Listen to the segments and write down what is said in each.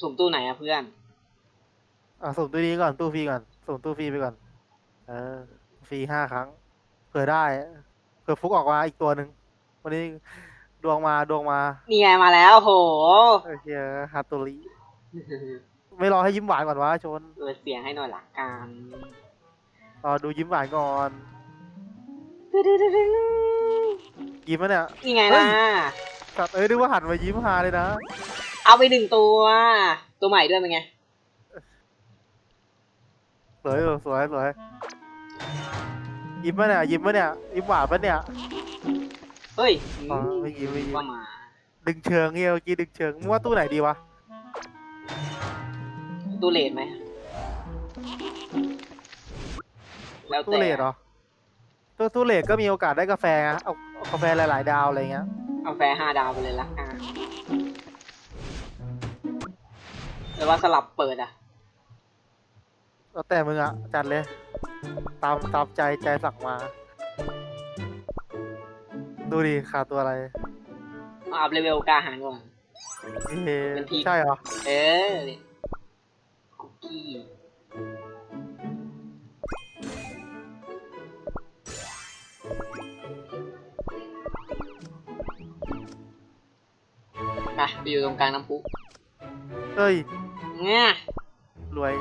สุ่มตู้ไหนอะเพื่อน อะส่งตู้นี้ก่อนตู้ฟรีก่อนส่งตู้ฟรีไปก่อน เออฟรีห้าครั้ง เผื่อได้เผื่อฟุกออกมาอีกตัวหนึ่งวันนี้ดวงมาดวงมานี่ไงมาแล้วโหโอเคฮาตุริไม่รอให้ยิ้มหวานก่อนวะชนเปิดเสียงให้หน่อยละกันรอดูยิ้มหวานก่อนยิ้มมะเนี่ยนี่ไงเฮ้ล่ะยสัตว์เอ้ยนึกว่าหันมายิ้มฮาเลยนะ เอาไปหนึ่งตัว ตัวใหม่ด้วยเป็นไง สวยอยู่สวยสวยยิ้มมะเนี่ยยิ้มมะเนี่ยยิ้มหวานปะเนี่ยเฮ้ยอ๋อไม่ยิ้มไม่ยิ้มว่ามา ดึงเชิงเงี้ยเมื่อกี้ดึงเชิงมึงว่าตู้ไหนดีวะตู้เลดไหม แล้วตู้แต่เลดเหรอตู้ตู้เลดก็มีโอกาสได้กาแฟนะเอาเอากาแฟหลายๆ ดาวอะไรเงี้ย เอาแฟร์ห้าดาวไปเลยละกัน แต่ว่าสลับเปิดอะ แล้วแต่มึงอะจัดเลย ตามตามใจใจสั่งมา ดูดิขาดตัวอะไรเอาอัพเลเวลกล้าหารก่อน เอ๊ะเป็นพีค ใช่เหรอ เออคุกกี้ไปไปอยู่ตรงกลางน้ำพุเอ้ย เนี่ยรวย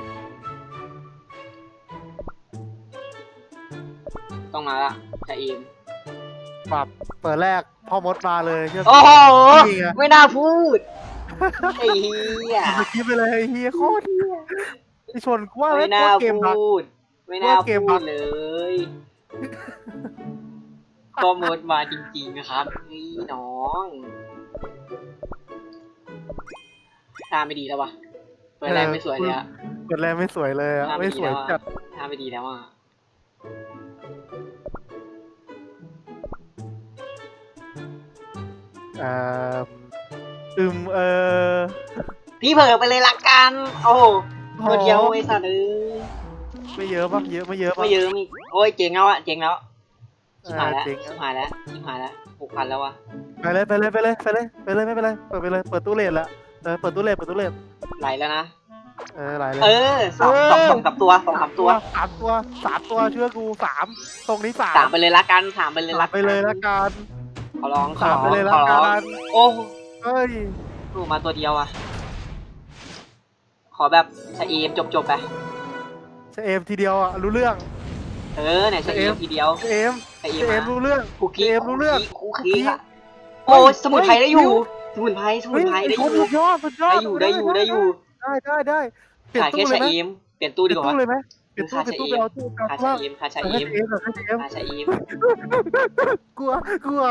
ต้องมาละชาอิมปรับเปิดแรกพ่อมดมาเลยเชื่อโอ้โห นี่ไงไม่น่าพูด ไอ้เหี้ย สกิปไปเลยไอ้เฮียโคตรเฮียไอชนกูว่าไม่แล้วน่าว่าเกมบัก พูด ไม่น่าว่าเกมพูบัดก เลยก็มดมาจริงๆนะครับนี่น้องท่าไม่ดีแล้ววะ เปิดแรกไม่สวยเลยอะเปิดแรกไม่สวยเลยอะท่าไม่ดีสวยแล้วอะจัดท่าไม่ดีแล้วอะอ่าอืมเออพี่เผลอไปเลยละกัน โอ้โหตัวเดียวไอ้สัตว์เอ้ยไม่เยอะปะเยอะไม่เยอะปะไม่เยอะมีโอ้ยเจ๋งแล้วอะเจ๋งแล้วชิบหายแล้วอ่าเจ๋งชิบหายแล้วชิบหายแล้วหกพันแล้วอะไปเลยไปเลยไปเลยไปเลยไปเลยไม่เป็นไรเปิดไปเลยเปิดตู้เลนละเออเปิดตู้เลนเปิดตู้เลน ไหลแล้วนะ เออหลายเลยเออสองเออสองสองสามตัวสองสามตัวสามตัวสามตัวเชื่อกูสามตรงนี้สามสามไปเลยละกันสามไปเลยสาละมไปเลยละกันขอร้องขอสามร้องไปเลยละขอร้กัองนโอ้เอ้ยถูกมาตัวเดียวอะขอแบบชะเอมจบจบๆไป เชเอมทีเดียวอะรู้เรื่อง เออเนี่ยชะเอมชะเอม ทีเดียวเชเอมชะเอเชมเอมมารู้เรื่อง คุกกี้เอมรู้เรื่องคุกคุกกี้กี้ ค่ะเฮ้โอ้ยสมุนไพรได้อยู่ เฮ้ย สมุนไพรสมุเฮ้นยไพรได้อสุยู่ดยอดสุดยอได้ดอยู่ได้อยู่ได้อยู่ได้ได้ได้เปลี่ยนขายตู้แค่เลยชะไหมเอมเปลี่ยนตู้ดีเปลี่ยนกว่าตู้เลยไหมเปลี่ยนตู้เปลี่ยนตู้ไปเอาตู้ไปคาเอาชาตู้เอมคาชาเอเอมเอมเอเอมคาชาเอมกลัวกลัว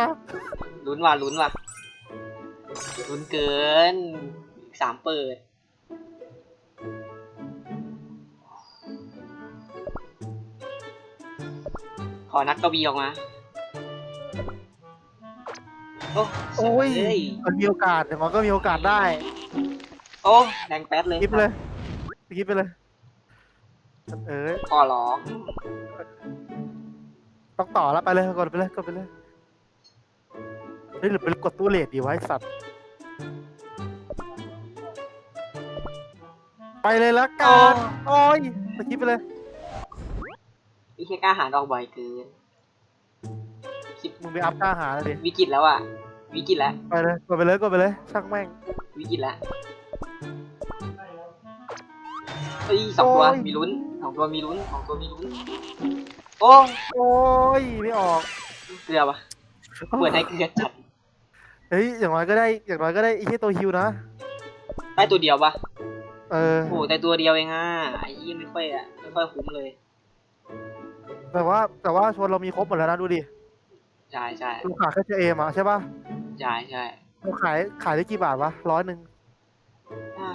ลุ้นว่ะลุ้นว่ะลุ้นเกินอีกสามเปิด ขอนักกวีออกมา โอ้โอ้ย เฮ้ยมันมีโอกาสอย่างน้อยก็มีโอกาสได้โอ้แดงแป๊ดเลยกิฟเลยกิฟไปเลย เออ ขอร้องต้องต่อแล้วไปเลยกดไปเลยกดไปเลยเฮ้ยหรือไปกดตู้เลทดีวะไอสัตว์ ไปเลยละกันโอ้ยสกิปไปเลยพี่แค่กล้าหาดอกบ่อยเกิน คิดมึงไปอัพกล้าหาเลยดิวิกฤตแล้วอะ วิกฤตแล้ว ไปเลยกดไปเลยกดไปเลยช่างแม่ง วิกฤตแล้วเอ้ยสองตัวโอ้ย มีลุ้นสองตัวมีลุ้นสองตัวมีลุ้น โอ้โอ้ยไม่ออกเกลือปะเปิดให้เกลือจัดเฮ้ยอย่างน้อยก็ได้อย่างน้อยก็ได้ไอ้เหี้ยตัวฮิวนะได้ตัวเดียวปะเออโอ้โหแต่ตัวเดียวเองอะไอ้ยี่ไม่ค่อยอะไม่ค่อยคุ้มเลย แต่ว่าแต่ว่าชวนเรามีครบหมดแล้วนะดูดิ ใช่ใช่เราขายแค่เจเอมอะใช่ป่ะใช่ใช่เราขายขายได้กี่บาทวะร้อยหนึ่ง อ่า